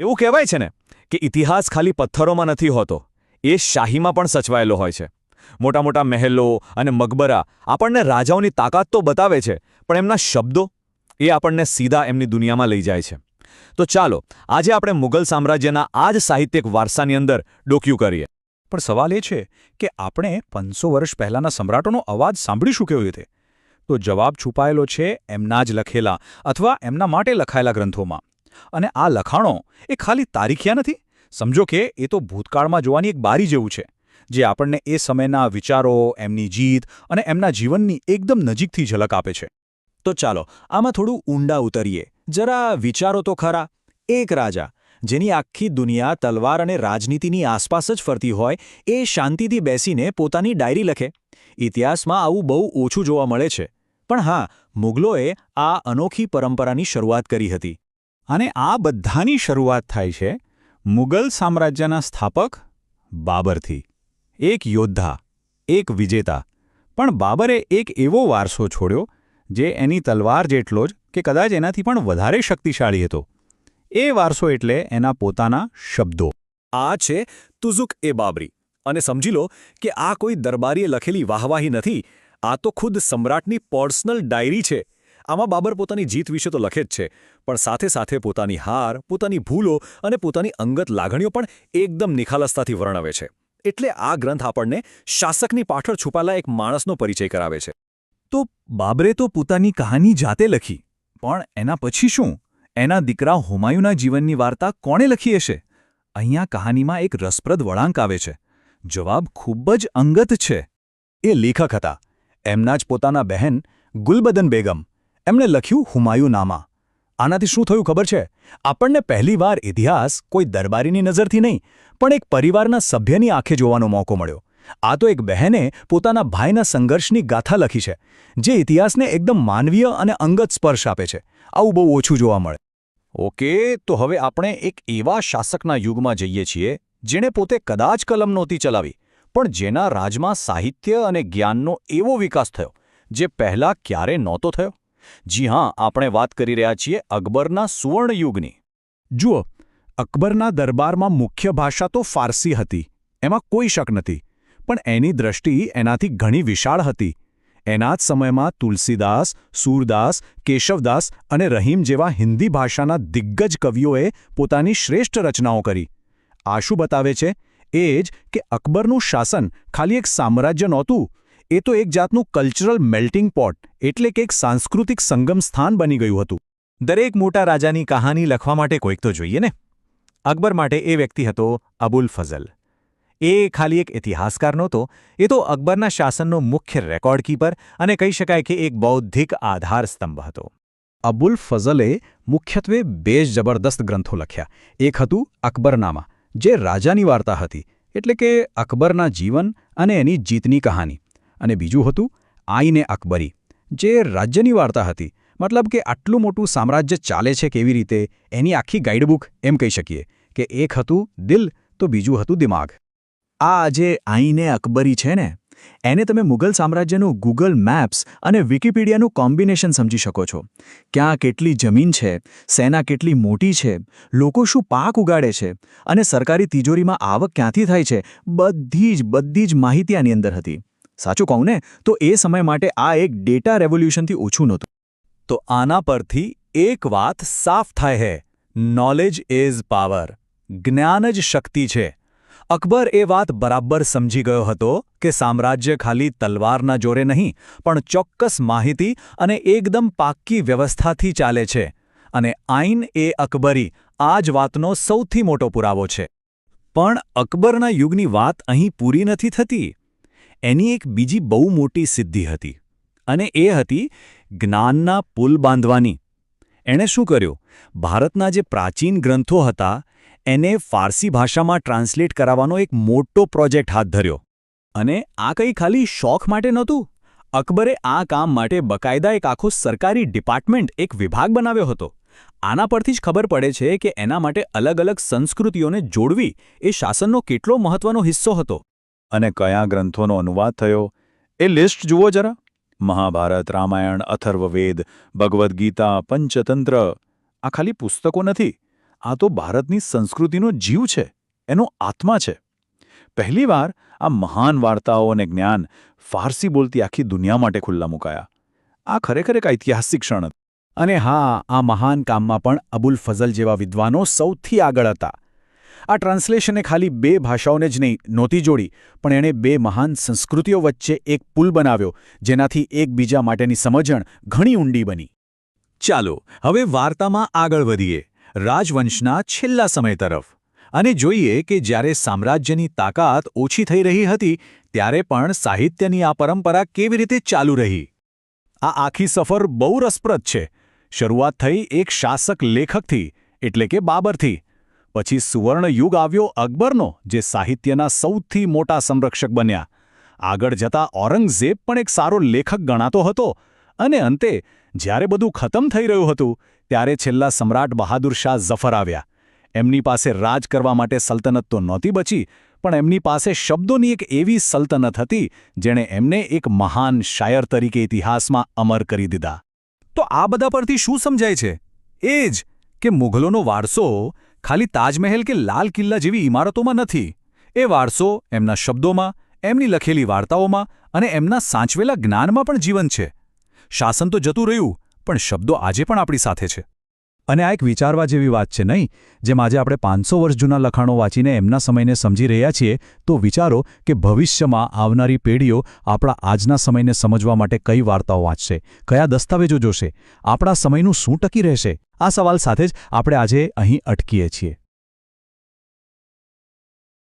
એવું કહેવાય છે ને કે ઇતિહાસ ખાલી પથ્થરોમાં નથી હોતો, એ શાહીમાં પણ સચવાયેલો હોય છે. મોટા મોટા મહેલો અને મકબરા આપણને રાજાઓની તાકાત તો બતાવે છે, પણ એમના શબ્દો એ આપણને સીધા એમની દુનિયામાં લઈ જાય છે. તો ચાલો, આજે આપણે મુઘલ સામ્રાજ્યના આ જ સાહિત્યિક વારસાની અંદર ડોક્યું કરીએ. પણ સવાલ એ છે કે આપણે પાંચસો વર્ષ પહેલાંના સમ્રાટોનો અવાજ સાંભળીશું કેવી રીતે? તો જવાબ છુપાયેલો છે એમના જ લખેલા અથવા એમના માટે લખાયેલા ગ્રંથોમાં. અને આ લખાણો એ ખાલી તારીખિયા નથી. સમજો કે એ તો ભૂતકાળમાં જોવાની એક બારી જેવું છે, જે આપણને એ સમયના વિચારો, એમની જીત અને એમના જીવનની એકદમ નજીકથી ઝલક આપે છે. તો ચાલો, આમાં થોડું ઊંડા ઉતરીએ. જરા વિચારો તો ખરા. એક રાજા, જેની આખી દુનિયા તલવાર અને રાજનીતિની આસપાસ જ ફરતી હોય, એ શાંતિથી બેસીને પોતાની ડાયરી લખે. ઇતિહાસમાં આવું બહુ ઓછું જોવા મળે છે. પણ હા, મુગલોએ આ અનોખી પરંપરાની શરૂઆત કરી હતી. અને આ બધાની શરૂઆત થાય છે મુગલ સામ્રાજ્યના સ્થાપક બાબરથી. એક યોદ્ધા, એક વિજેતા, પણ બાબરે એક એવો વારસો છોડ્યો જે એની તલવાર જેટલો જ કે કદાચ એનાથી પણ વધારે શક્તિશાળી હતો. એ વારસો એટલે એના પોતાના શબ્દો. આ છે તુઝુક એ બાબરી. અને સમજી લો કે આ કોઈ દરબારીએ લખેલી વાહવાહી નથી, આ તો ખુદ સમ્રાટની પર્સનલ ડાયરી છે. આમાં બાબર પોતાની જીત વિશે તો લખે જ છે, પણ સાથે સાથે પોતાની હાર, પોતાની ભૂલો અને પોતાની અંગત લાગણીઓ પણ એકદમ નિખાલસતાથી વર્ણવે છે. એટલે આ ગ્રંથ આપણને શાસકની પાછળ છુપાયેલા એક માણસનો પરિચય કરાવે છે. તો બાબરે તો પોતાની કહાની જાતે લખી, પણ એના પછી શું? એના દીકરા હુમાયુના જીવનની વાર્તા કોણે લખી હશે? અહીંયા કહાનીમાં એક રસપ્રદ વળાંક આવે છે. જવાબ ખૂબ જ અંગત છે. એ લેખક હતા. એમના જ પોતાના બહેન ગુલબદન બેગમ. એમણે લખ્યું હુમાયુનામા. આનાથી શું થયું ખબર છે? આપણને પહેલીવાર ઇતિહાસ કોઈ દરબારીની નજરથી નહીં, પણ એક પરિવારના સભ્યની આંખે જોવાનો મોકો મળ્યો. આ તો એક બહેને પોતાના ભાઈના સંઘર્ષની ગાથા લખી છે, જે ઇતિહાસને એકદમ માનવીય અને અંગત સ્પર્શ આપે છે. આવું બહુ ઓછું જોવા મળે. ઓકે, તો હવે આપણે એક એવા શાસકના યુગમાં જઈએ છીએ, જેણે પોતે કદાચ કલમ નહોતી ચલાવી, પણ જેના રાજમાં સાહિત્ય અને જ્ઞાનનો એવો વિકાસ થયો, જે પહેલાં ક્યારે નહોતો થયો? જી હા, આપણે વાત કરી રહ્યા છીએ અકબરના સુવર્ણયુગની. જુઓ, અકબરના દરબારમાં મુખ્ય ભાષા તો ફારસી હતી, એમાં કોઈ શક નથી, પણ એની દ્રષ્ટિ એનાથી ઘણી વિશાળ હતી. એના જ સમયમાં તુલસીદાસ, સૂરદાસ, કેશવદાસ અને રહીમ જેવા હિન્દી ભાષાના દિગ્ગજ કવિઓએ પોતાની શ્રેષ્ઠ રચનાઓ કરી. આ શું બતાવે છે? એ જ કે અકબરનું શાસન ખાલી એક સામ્રાજ્ય નહોતું એ તો એક જાતનું કલ્ચરલ મેલ્ટિંગ પોટ એટલે કે એક સાંસ્કૃતિક સંગમ સ્થાન બની ગયું હતું. દરેક મોટા રાજાની કહાની લખવા માટે કોઈક તો જોઈએ ને? અકબર માટે એ વ્યક્તિ હતો અબુલ ફઝલ. એ ખાલી એક ઇતિહાસકાર નહોતો, એ તો અકબરના શાસનનો મુખ્ય રેકોર્ડ કીપર અને કહી શકાય કે એક બૌદ્ધિક આધાર સ્તંભ હતો. અબુલ ફઝલે મુખ્યત્વે બે જબરદસ્ત ગ્રંથો લખ્યા. એક હતું અકબરનામા, જે રાજાની વાર્તા હતી, એટલે કે અકબરના જીવન અને એની જીતની કહાની. અને બીજું હતું આઈને અકબરી, જે રાજ્યની વાર્તા હતી. મતલબ કે આટલું મોટું સામ્રાજ્ય ચાલે છે કેવી રીતે? એની આખી ગાઈડબુક એમ કહી શકીએ કે એક હતું દિલ તો બીજું હતું દિમાગ. આ જે આઈને અકબરી છે ને? એને તમે મુઘલ સામ્રાજ્યનું ગૂગલ મેપ્સ અને વિકિપીડિયાનું કોમ્બિનેશન સમજી શકો છો. ક્યાં કેટલી જમીન છે, સેના કેટલી મોટી છે, લોકો શું પાક ઉગાડે છે, અને સરકારી તિજોરીમાં આવક ક્યાંથી થાય છે, બધી જ બધી જ માહિતી આની અંદર હતી. સાચું કહું ને, તો એ સમય માટે આ એક ડેટા રેવોલ્યુશનથી ઓછું નહોતું. તો આના પરથી એક વાત સાફ થાય હે. નોલેજ ઇઝ પાવર જ્ઞાન જ શક્તિ છે. અકબર એ વાત બરાબર સમજી ગયો હતો કે સામ્રાજ્ય ખાલી તલવારના જોરે નહીં, પણ ચોક્કસ માહિતી અને એકદમ પાક્કી વ્યવસ્થાથી ચાલે છે. અને આઈન એ અકબરી આ જ વાતનો સૌથી મોટો પુરાવો છે. પણ અકબરના યુગની વાત અહીં પૂરી નથી થતી. એની એક બીજી બહુ મોટી સિદ્ધિ હતી અને એ હતી જ્ઞાનના પુલ બાંધવાની. એણે શું કર્યું? ભારતના જે પ્રાચીન ગ્રંથો હતા, એને ફારસી ભાષામાં ટ્રાન્સલેટ કરાવવાનો એક મોટો પ્રોજેક્ટ હાથ ધર્યો. અને આ કંઈ ખાલી શોખ માટે નહોતું? અકબરે આ કામ માટે બકાયદા એક આખો સરકારી ડિપાર્ટમેન્ટ, એક વિભાગ બનાવ્યો હતો. આના પરથી જ ખબર પડે છે કે એના માટે અલગ અલગ સંસ્કૃતિઓને જોડવી એ શાસનનો કેટલો મહત્વનો હિસ્સો હતો. અને કયા ગ્રંથોનો અનુવાદ થયો, એ લિસ્ટ જુઓ જરા. મહાભારત, રામાયણ, અથર્વવેદ, ભગવદ્ ગીતા, પંચતંત્ર, આ ખાલી પુસ્તકો નથી. આ તો ભારતની સંસ્કૃતિનો જીવ છે, એનો આત્મા છે. પહેલીવાર આ મહાન વાર્તાઓ અને જ્ઞાન ફારસી બોલતી આખી દુનિયા માટે ખુલ્લા મુકાયા. આ ખરેખર એક ઐતિહાસિક ક્ષણ હતી. અને હા, આ મહાન કામમાં પણ અબુલ ફઝલ જેવા વિદ્વાનો સૌથી આગળ હતા. આ ટ્રાન્સલેશને ખાલી બે ભાષાઓને જ નહીં, નહોતી જોડી, પણ એણે બે મહાન સંસ્કૃતિઓ વચ્ચે એક પુલ બનાવ્યો, જેનાથી એકબીજા માટેની સમજણ ઘણી ઊંડી બની. ચાલો, હવે વાર્તામાં આગળ વધીએ, રાજવંશના છેલ્લા સમય તરફ. અને જોઈએ કે જ્યારે સામ્રાજ્યની તાકાત ઓછી થઈ રહી હતી, ત્યારે પણ સાહિત્યની આ પરંપરા કેવી રીતે ચાલુ રહી? આ આખી સફર બહુ રસપ્રદ છે. શરૂઆત થઈ એક શાસક લેખકથી, એટલે કે બાબરથી. પછી સુવર્ણ યુગ આવ્યો અકબરનો, જે સાહિત્યના સૌથી મોટા સંરક્ષક બન્યા. આગળ જતા ઔરંગઝેબ પણ એક સારો લેખક ગણાતો હતો અને અંતે, જ્યારે બધું ખતમ થઈ રહ્યું હતું, ત્યારે છેલ્લા સમ્રાટ બહાદુર શાહ ઝફર આવ્યા. એમની પાસે રાજ કરવા માટે સલ્તનત તો નહોતી બચી, પણ એમની પાસે શબ્દોની એક એવી સલ્તનત હતી, જેણે એમને એક મહાન શાયર તરીકે ઇતિહાસમાં અમર કરી દીધા. તો આ બધા પરથી શું સમજાય છે? એ જ કે મુઘલોનો વારસો ખાલી તાજમહેલ કે લાલ કિલ્લા જેવી ઇમારતોમાં નથી. એ વારસો એમના શબ્દોમાં, એમની લખેલી વાર્તાઓમાં અને એમના સાચવેલા જ્ઞાનમાં પણ જીવન છે. શાસન તો જતું રહ્યું, પણ શબ્દો આજે પણ આપણી સાથે છે. અને આ એક વિચારવા જેવી વાત છે નહીં? જેમ આજે આપણે પાંચસો વર્ષ જૂના લખાણો વાંચીને એમના સમયને સમજી રહ્યા છીએ, તો વિચારો કે ભવિષ્યમાં આવનારી પેઢીઓ આપણા આજના સમયને સમજવા માટે કઈ વાર્તાઓ વાંચશે, કયા દસ્તાવેજો જોશે, આપણા સમયનું શું ટકી રહેશે? આ સવાલ સાથે જ આપણે આજે અહીં અટકીએ છીએ.